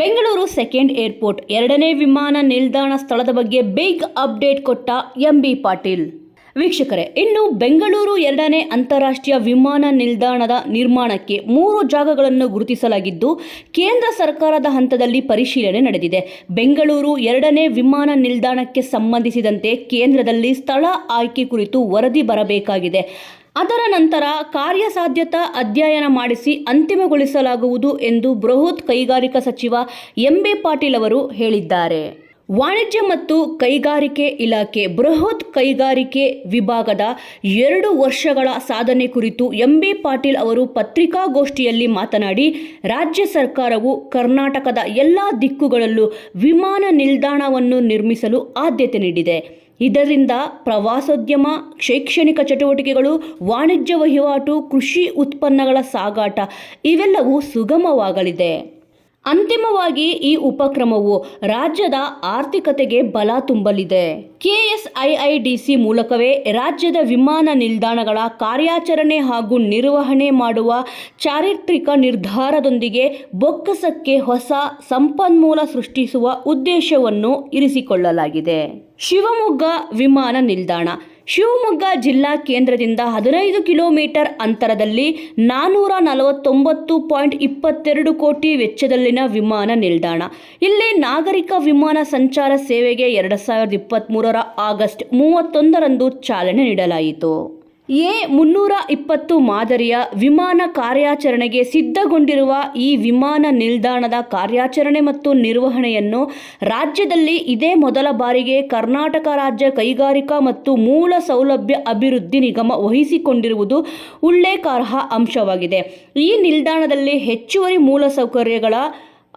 Bengaluru second airport ಎರಡನೇ ವಿಮಾನ ನಿಲ್ದಾಣ ಸ್ಥಳದ ಬಗ್ಗೆ ಬಿಗ್ ಅಪ್ಡೇಟ್ ಕೊಟ್ಟ ಎಂಬಿ ಪಾಟೀಲ್. ವೀಕ್ಷಕರೇ, ಇನ್ನು ಬೆಂಗಳೂರು ಎರಡನೇ ಅಂತಾರಾಷ್ಟ್ರೀಯ ವಿಮಾನ ನಿಲ್ದಾಣದ ನಿರ್ಮಾಣಕ್ಕೆ ಮೂರು ಜಾಗಗಳನ್ನು ಗುರುತಿಸಲಾಗಿದ್ದು, ಕೇಂದ್ರ ಸರ್ಕಾರದ ಹಂತದಲ್ಲಿ ಪರಿಶೀಲನೆ ನಡೆದಿದೆ. ಬೆಂಗಳೂರು ಎರಡನೇ ವಿಮಾನ ನಿಲ್ದಾಣಕ್ಕೆ ಸಂಬಂಧಿಸಿದಂತೆ ಕೇಂದ್ರದಲ್ಲಿ ಸ್ಥಳ ಆಯ್ಕೆ ಕುರಿತು ವರದಿ ಬರಬೇಕಾಗಿದೆ. ಅದರ ನಂತರ ಕಾರ್ಯಸಾಧ್ಯತಾ ಅಧ್ಯಯನ ಮಾಡಿಸಿ ಅಂತಿಮಗೊಳಿಸಲಾಗುವುದು ಎಂದು ಬೃಹತ್ ಕೈಗಾರಿಕಾ ಸಚಿವ ಎಂಬಿ ಪಾಟೀಲ್ ಅವರು ಹೇಳಿದ್ದಾರೆ. ವಾಣಿಜ್ಯ ಮತ್ತು ಕೈಗಾರಿಕೆ ಇಲಾಖೆ ಬೃಹತ್ ಕೈಗಾರಿಕೆ ವಿಭಾಗದ ಎರಡು ವರ್ಷಗಳ ಸಾಧನೆ ಕುರಿತು ಎಂಬಿ ಪಾಟೀಲ್ ಅವರು ಪತ್ರಿಕಾಗೋಷ್ಠಿಯಲ್ಲಿ ಮಾತನಾಡಿ, ರಾಜ್ಯ ಸರ್ಕಾರವು ಕರ್ನಾಟಕದ ಎಲ್ಲ ದಿಕ್ಕುಗಳಲ್ಲೂ ವಿಮಾನ ನಿಲ್ದಾಣವನ್ನು ನಿರ್ಮಿಸಲು ಆದ್ಯತೆ ನೀಡಿದೆ. ಇದರಿಂದ ಪ್ರವಾಸೋದ್ಯಮ ಶೈಕ್ಷಣಿಕ ಚಟುವಟಿಕೆಗಳು ವಾಣಿಜ್ಯ ವಹಿವಾಟು ಕೃಷಿ ಉತ್ಪನ್ನಗಳ ಸಾಗಾಟ ಇವೆಲ್ಲವೂ ಸುಗಮವಾಗಲಿದೆ. ಅಂತಿಮವಾಗಿ ಈ ಉಪಕ್ರಮವು ರಾಜ್ಯದ ಆರ್ಥಿಕತೆಗೆ ಬಲ ತುಂಬಲಿದೆ. ಕೆಎಸ್ಐಐಡಿಸಿ ಮೂಲಕವೇ ರಾಜ್ಯದ ವಿಮಾನ ನಿಲ್ದಾಣಗಳ ಕಾರ್ಯಾಚರಣೆ ಹಾಗೂ ನಿರ್ವಹಣೆ ಮಾಡುವ ಚಾರಿತ್ರಿಕ ನಿರ್ಧಾರದೊಂದಿಗೆ ಬೊಕ್ಕಸಕ್ಕೆ ಹೊಸ ಸಂಪನ್ಮೂಲ ಸೃಷ್ಟಿಸುವ ಉದ್ದೇಶವನ್ನು ಇರಿಸಿಕೊಳ್ಳಲಾಗಿದೆ. ಶಿವಮೊಗ್ಗ ವಿಮಾನ ನಿಲ್ದಾಣ ಶಿವಮೊಗ್ಗ ಜಿಲ್ಲಾ ಕೇಂದ್ರದಿಂದ ಹದಿನೈದು ಕಿಲೋಮೀಟರ್ ಅಂತರದಲ್ಲಿ ನಾನ್ನೂರ ನಲವತ್ತೊಂಬತ್ತು ಪಾಯಿಂಟ್ ಇಪ್ಪತ್ತೆರಡು ಕೋಟಿ ವೆಚ್ಚದಲ್ಲಿನ ವಿಮಾನ ನಿಲ್ದಾಣ. ಇಲ್ಲಿ ನಾಗರಿಕ ವಿಮಾನ ಸಂಚಾರ ಸೇವೆಗೆ ಎರಡು ಸಾವಿರದ ಇಪ್ಪತ್ತ್ಮೂರರ ಆಗಸ್ಟ್ ಮೂವತ್ತೊಂದರಂದು ಚಾಲನೆ ನೀಡಲಾಯಿತು. ಎ ಮುನ್ನೂರ ಇಪ್ಪತ್ತು ಮಾದರಿಯ ವಿಮಾನ ಕಾರ್ಯಾಚರಣೆಗೆ ಸಿದ್ಧಗೊಂಡಿರುವ ಈ ವಿಮಾನ ನಿಲ್ದಾಣದ ಕಾರ್ಯಾಚರಣೆ ಮತ್ತು ನಿರ್ವಹಣೆಯನ್ನು ರಾಜ್ಯದಲ್ಲಿ ಇದೇ ಮೊದಲ ಬಾರಿಗೆ ಕರ್ನಾಟಕ ರಾಜ್ಯ ಕೈಗಾರಿಕಾ ಮತ್ತು ಮೂಲ ಸೌಲಭ್ಯ ಅಭಿವೃದ್ಧಿ ನಿಗಮ ವಹಿಸಿಕೊಂಡಿರುವುದು ಉಲ್ಲೇಖಾರ್ಹ ಅಂಶವಾಗಿದೆ. ಈ ನಿಲ್ದಾಣದಲ್ಲಿ ಹೆಚ್ಚುವರಿ ಮೂಲಸೌಕರ್ಯಗಳ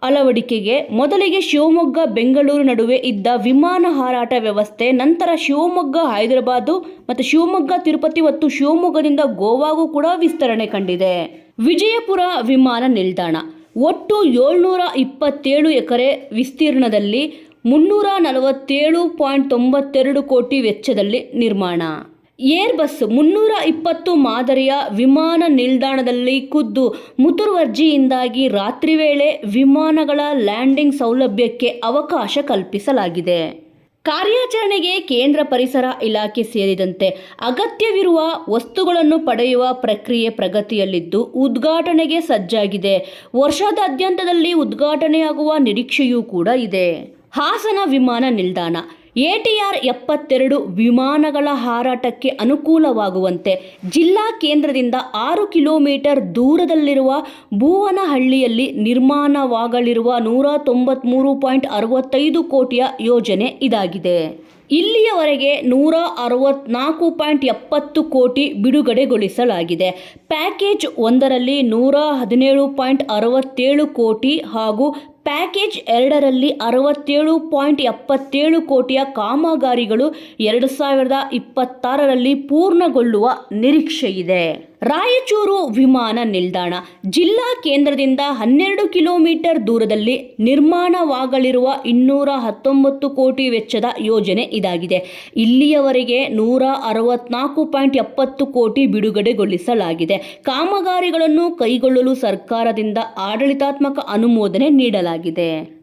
ಅಳವಡಿಕೆಗೆ ಮೊದಲಿಗೆ ಶಿವಮೊಗ್ಗ, ಬೆಂಗಳೂರು ನಡುವೆ ಇದ್ದ ವಿಮಾನ ಹಾರಾಟ ವ್ಯವಸ್ಥೆ, ನಂತರ ಶಿವಮೊಗ್ಗ, ಹೈದರಾಬಾದು ಮತ್ತು ಶಿವಮೊಗ್ಗ, ತಿರುಪತಿ ಮತ್ತು ಶಿವಮೊಗ್ಗದಿಂದ ಗೋವಾಗೂ ಕೂಡ ವಿಸ್ತರಣೆ ಕಂಡಿದೆ. ವಿಜಯಪುರ ವಿಮಾನ ನಿಲ್ದಾಣ. ಒಟ್ಟು ಏಳ್ನೂರ ಇಪ್ಪತ್ತೇಳು ಎಕರೆ ವಿಸ್ತೀರ್ಣದಲ್ಲಿ ಮುನ್ನೂರ ನಲವತ್ತೇಳು ಪಾಯಿಂಟ್ ತೊಂಬತ್ತೆರಡು ಕೋಟಿ ವೆಚ್ಚದಲ್ಲಿ ನಿರ್ಮಾಣ. ಏರ್ ಬಸ್ ಮುನ್ನೂರ ಇಪ್ಪತ್ತು ಮಾದರಿಯ ವಿಮಾನ ನಿಲ್ದಾಣದಲ್ಲಿ ಖುದ್ದು ಮುತುರ್ವರ್ಜಿಯಿಂದಾಗಿ ರಾತ್ರಿ ವೇಳೆ ವಿಮಾನಗಳ ಲ್ಯಾಂಡಿಂಗ್ ಸೌಲಭ್ಯಕ್ಕೆ ಅವಕಾಶ ಕಲ್ಪಿಸಲಾಗಿದೆ. ಕಾರ್ಯಾಚರಣೆಗೆ ಕೇಂದ್ರ ಪರಿಸರ ಇಲಾಖೆ ಸೇರಿದಂತೆ ಅಗತ್ಯವಿರುವ ವಸ್ತುಗಳನ್ನು ಪಡೆಯುವ ಪ್ರಕ್ರಿಯೆ ಪ್ರಗತಿಯಲ್ಲಿದ್ದು ಉದ್ಘಾಟನೆಗೆ ಸಜ್ಜಾಗಿದೆ. ವರ್ಷದಾದ್ಯಂತದಲ್ಲಿ ಉದ್ಘಾಟನೆಯಾಗುವ ನಿರೀಕ್ಷೆಯೂ ಕೂಡ ಇದೆ. ಹಾಸನ ವಿಮಾನ ನಿಲ್ದಾಣ ಎಟಿಆರ್ ಎಪ್ಪತ್ತೆರಡು ವಿಮಾನಗಳ ಹಾರಾಟಕ್ಕೆ ಅನುಕೂಲವಾಗುವಂತೆ ಜಿಲ್ಲಾ ಕೇಂದ್ರದಿಂದ ಆರು ಕಿಲೋಮೀಟರ್ ದೂರದಲ್ಲಿರುವ ಭುವನಹಳ್ಳಿಯಲ್ಲಿ ನಿರ್ಮಾಣವಾಗಲಿರುವ ನೂರ ತೊಂಬತ್ತ್ಮೂರು ಪಾಯಿಂಟ್ ಅರವತ್ತೈದು ಕೋಟಿಯ ಯೋಜನೆ ಇದಾಗಿದೆ. ಇಲ್ಲಿಯವರೆಗೆ ನೂರ ಅರವತ್ನಾಲ್ಕು ಪಾಯಿಂಟ್ ಎಪ್ಪತ್ತು ಕೋಟಿ ಬಿಡುಗಡೆಗೊಳಿಸಲಾಗಿದೆ. ಪ್ಯಾಕೇಜ್ ಒಂದರಲ್ಲಿ ನೂರ ಹದಿನೇಳು ಪಾಯಿಂಟ್ ಅರವತ್ತೇಳು ಕೋಟಿ ಹಾಗೂ ಪ್ಯಾಕೇಜ್ ಎರಡರಲ್ಲಿ ಅರವತ್ತೇಳು ಪಾಯಿಂಟ್ ಎಪ್ಪತ್ತೇಳು ಕೋಟಿಯ ಕಾಮಗಾರಿಗಳು ಎರಡು ಸಾವಿರದ ಇಪ್ಪತ್ತಾರರಲ್ಲಿ ಪೂರ್ಣಗೊಳ್ಳುವ ನಿರೀಕ್ಷೆಯಿದೆ ರಾಯಚೂರು ವಿಮಾನ ನಿಲ್ದಾಣ ಜಿಲ್ಲಾ ಕೇಂದ್ರದಿಂದ ಹನ್ನೆರಡು ಕಿಲೋಮೀಟರ್ ದೂರದಲ್ಲಿ ನಿರ್ಮಾಣವಾಗಲಿರುವ ಇನ್ನೂರ ಹತ್ತೊಂಬತ್ತು ಕೋಟಿ ವೆಚ್ಚದ ಯೋಜನೆ ಇದಾಗಿದೆ. ಇಲ್ಲಿಯವರೆಗೆ ನೂರ ಅರವತ್ನಾಲ್ಕು ಪಾಯಿಂಟ್ ಎಪ್ಪತ್ತು ಕೋಟಿ ಬಿಡುಗಡೆಗೊಳಿಸಲಾಗಿದೆ. ಕಾಮಗಾರಿಗಳನ್ನು ಕೈಗೊಳ್ಳಲು ಸರ್ಕಾರದಿಂದ ಆಡಳಿತಾತ್ಮಕ ಅನುಮೋದನೆ ನೀಡಲಾಗಿದೆ.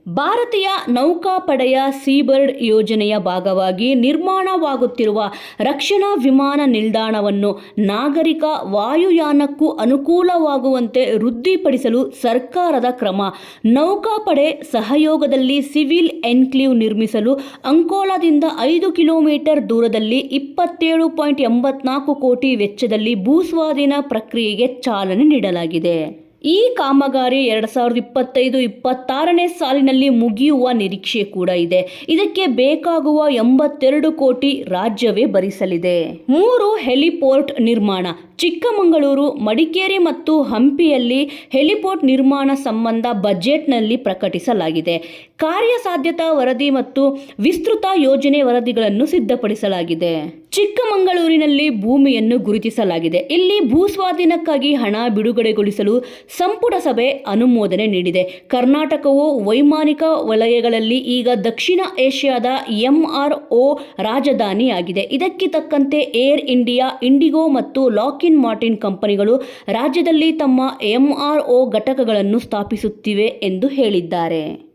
ಭಾರತೀಯ ನೌಕಾಪಡೆಯ ಸೀಬರ್ಡ್ ಯೋಜನೆಯ ಭಾಗವಾಗಿ ನಿರ್ಮಾಣವಾಗುತ್ತಿರುವ ರಕ್ಷಣಾ ವಿಮಾನ ನಿಲ್ದಾಣವನ್ನು ನಾಗರಿಕ ವಾಯುಯಾನಕ್ಕೂ ಅನುಕೂಲವಾಗುವಂತೆ ವೃದ್ಧಿಪಡಿಸಲು ಸರ್ಕಾರದ ಕ್ರಮ. ನೌಕಾಪಡೆ ಸಹಯೋಗದಲ್ಲಿ ಸಿವಿಲ್ ಎನ್ಕ್ಲೇವ್ ನಿರ್ಮಿಸಲು ಅಂಕೋಲಾದಿಂದ ಐದು ಕಿಲೋಮೀಟರ್ ದೂರದಲ್ಲಿ ಇಪ್ಪತ್ತೇಳು ಪಾಯಿಂಟ್ ಎಂಬತ್ನಾಲ್ಕು ಕೋಟಿ ವೆಚ್ಚದಲ್ಲಿ ಭೂಸ್ವಾಧೀನ ಪ್ರಕ್ರಿಯೆಗೆ ಚಾಲನೆ ನೀಡಲಾಗಿದೆ. ಈ ಕಾಮಗಾರಿ ಎರಡು ಸಾವಿರದ ಇಪ್ಪತ್ತೈದು, ಇಪ್ಪತ್ತಾರನೇ ಸಾಲಿನಲ್ಲಿ ಮುಗಿಯುವ ನಿರೀಕ್ಷೆ ಕೂಡ ಇದೆ. ಇದಕ್ಕೆ ಬೇಕಾಗುವ ಎಂಬತ್ತೆರಡು ಕೋಟಿ ರಾಜ್ಯವೇ ಭರಿಸಲಿದೆ. ಮೂರು ಹೆಲಿಪೋರ್ಟ್ ನಿರ್ಮಾಣ, ಚಿಕ್ಕಮಗಳೂರು, ಮಡಿಕೇರಿ ಮತ್ತು ಹಂಪಿಯಲ್ಲಿ ಹೆಲಿಪೋರ್ಟ್ ನಿರ್ಮಾಣ ಸಂಬಂಧ ಬಜೆಟ್ನಲ್ಲಿ ಪ್ರಕಟಿಸಲಾಗಿದೆ. ಕಾರ್ಯಸಾಧ್ಯತಾ ವರದಿ ಮತ್ತು ವಿಸ್ತೃತ ಯೋಜನೆ ವರದಿಗಳನ್ನು ಸಿದ್ಧಪಡಿಸಲಾಗಿದೆ. ಚಿಕ್ಕಮಗಳೂರಿನಲ್ಲಿ ಭೂಮಿಯನ್ನು ಗುರುತಿಸಲಾಗಿದೆ. ಇಲ್ಲಿ ಭೂಸ್ವಾಧೀನಕ್ಕಾಗಿ ಹಣ ಬಿಡುಗಡೆಗೊಳಿಸಲು ಸಂಪುಟ ಸಭೆ ಅನುಮೋದನೆ ನೀಡಿದೆ. ಕರ್ನಾಟಕವು ವೈಮಾನಿಕ ವಲಯಗಳಲ್ಲಿ ಈಗ ದಕ್ಷಿಣ ಏಷ್ಯಾದ ಎಂಆರ್ಒ ರಾಜಧಾನಿಯಾಗಿದೆ. ಇದಕ್ಕೆ ತಕ್ಕಂತೆ ಏರ್ ಇಂಡಿಯಾ, ಇಂಡಿಗೋ ಮತ್ತು ಲಾಕಿನ್ ಮಾರ್ಟಿನ್ ಕಂಪನಿಗಳು ರಾಜ್ಯದಲ್ಲಿ ತಮ್ಮ ಎಂಆರ್ಒ ಘಟಕಗಳನ್ನು ಸ್ಥಾಪಿಸುತ್ತಿವೆ ಎಂದು ಹೇಳಿದ್ದಾರೆ.